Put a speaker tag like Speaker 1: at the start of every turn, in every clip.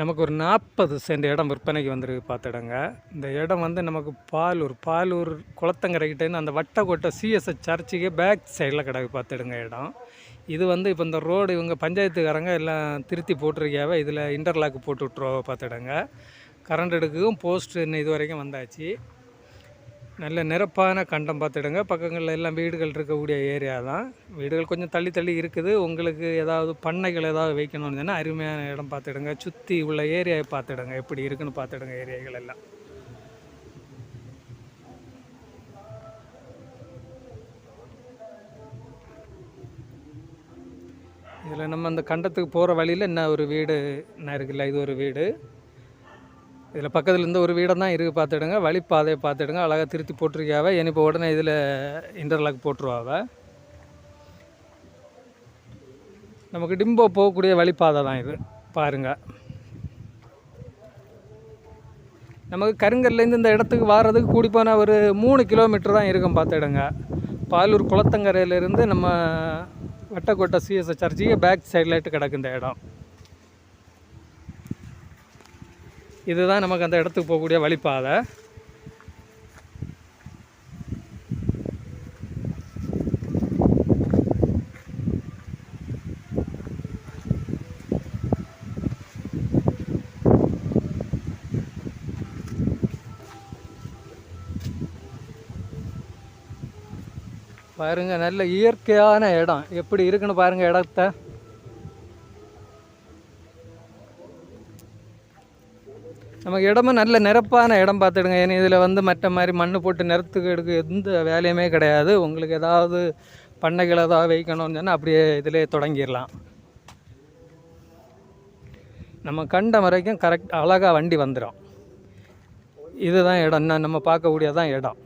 Speaker 1: நமக்கு ஒரு நாற்பது சென்ட் இடம் விற்பனைக்கு வந்திருக்கு பார்த்துடுங்க இந்த இடம் வந்து நமக்கு பாலூர் பாலூர் குளத்தங்கரைக்கிட்டேருந்து அந்த வட்டக்கோட்டை சிஎஸ்எஸ் சர்ச்சுக்கு பேக் சைடில் கிடக்கு பார்த்துடுங்க இடம். இது வந்து இப்போ இந்த ரோடு இவங்க பஞ்சாயத்துக்காரங்க எல்லாம் திருத்தி போட்டிருக்கியாவே இதில் இன்டர்லாக் போட்டு விட்ருவா பார்த்துடுங்க கரண்ட் எடுக்கவும் போஸ்ட் இன்னும் இது வரைக்கும் வந்தாச்சு. நல்ல நிரப்பான கண்டம் பார்த்துடுங்க. பக்கங்களில் எல்லாம் வீடுகள் இருக்கக்கூடிய ஏரியா தான். வீடுகள் கொஞ்சம் தள்ளி தள்ளி இருக்குது. உங்களுக்கு ஏதாவது பண்ணைகள் ஏதாவது வைக்கணும்னு சொன்னால் அருமையான இடம் பார்த்துடுங்க. சுற்றி உள்ள ஏரியாவை பார்த்துடுங்க. எப்படி இருக்குன்னு பார்த்துடுங்க ஏரியாக்கள் எல்லாம். இதில் நம்ம அந்த கண்டத்துக்கு போகிற வழியில் என்ன ஒரு வீடு என்ன இருக்குல்ல இது ஒரு வீடு. இதில் பக்கத்தில் இருந்து ஒரு வீடம் தான் இருக்குது பார்த்துடுங்க. வழிப்பாதையை பார்த்துடுங்க. அழகாக திருத்தி போட்டிருக்காவ இனி இப்போ உடனே இதில் இன்டர்லாக் போட்டுருவாவ. நமக்கு டிம்போ போகக்கூடிய வழிப்பாதை தான் இது. பாருங்கள் நமக்கு கருங்கல்லேருந்து இந்த இடத்துக்கு வர்றதுக்கு கூடி போனால் ஒரு மூணு கிலோமீட்டர் தான் இருக்கும் பார்த்துடுங்க. பாலூர் குளத்தங்கரையிலேருந்து நம்ம வட்டக்கோட்டை சிஎஸ்ஐ சர்ச்சுக்கு பேக் சைடில் கிடக்கு இந்த இடம். இதுதான் நமக்கு அந்த இடத்துக்கு போகக்கூடிய வழிப்பாதை. பாருங்க நல்ல இயற்கையான இடம். எப்படி இருக்குன்னு பாருங்க இடத்த. நமக்கு இடமும் நல்ல நிரப்பான இடம் பார்த்துடுங்க. ஏன்னா இதில் வந்து மற்ற மாதிரி மண் போட்டு நிறத்துக்கு எடுக்க எந்த வேலையுமே கிடையாது. உங்களுக்கு ஏதாவது பண்ணைகள் ஏதாவது வைக்கணும்னு சொன்னால் அப்படியே இதிலே தொடங்கிடலாம். நம்ம கண்ட வரைக்கும் கரெக்ட் அழகாக வண்டி வந்துடும் இதுதான் இடம். நம்ம பார்க்கக்கூடியதான் இடம்.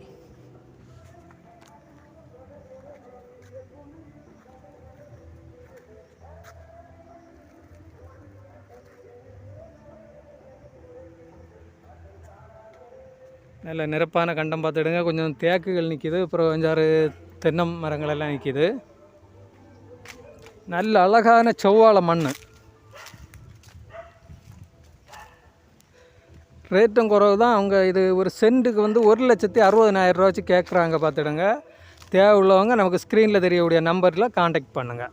Speaker 1: நல்ல நிரப்பான கண்டம் பார்த்துடுங்க கொஞ்சம் தேக்குகள் நிற்கிது அப்புறம் அஞ்சாறு தென்னம் மரங்கள் எல்லாம் நிற்கிது நல்ல அழகான செவ்வாழை மண் ரேட்டும் குறவு தான் அவங்க இது ஒரு சென்ட்டுக்கு வந்து ஒரு லட்சத்தி அறுபதனாயிரம் ரூபா வச்சு கேட்குறாங்க பார்த்துடுங்க தேவை உள்ளவங்க நமக்கு ஸ்க்ரீனில் தெரியக்கூடிய நம்பரில் காண்டாக்ட் பண்ணுங்கள்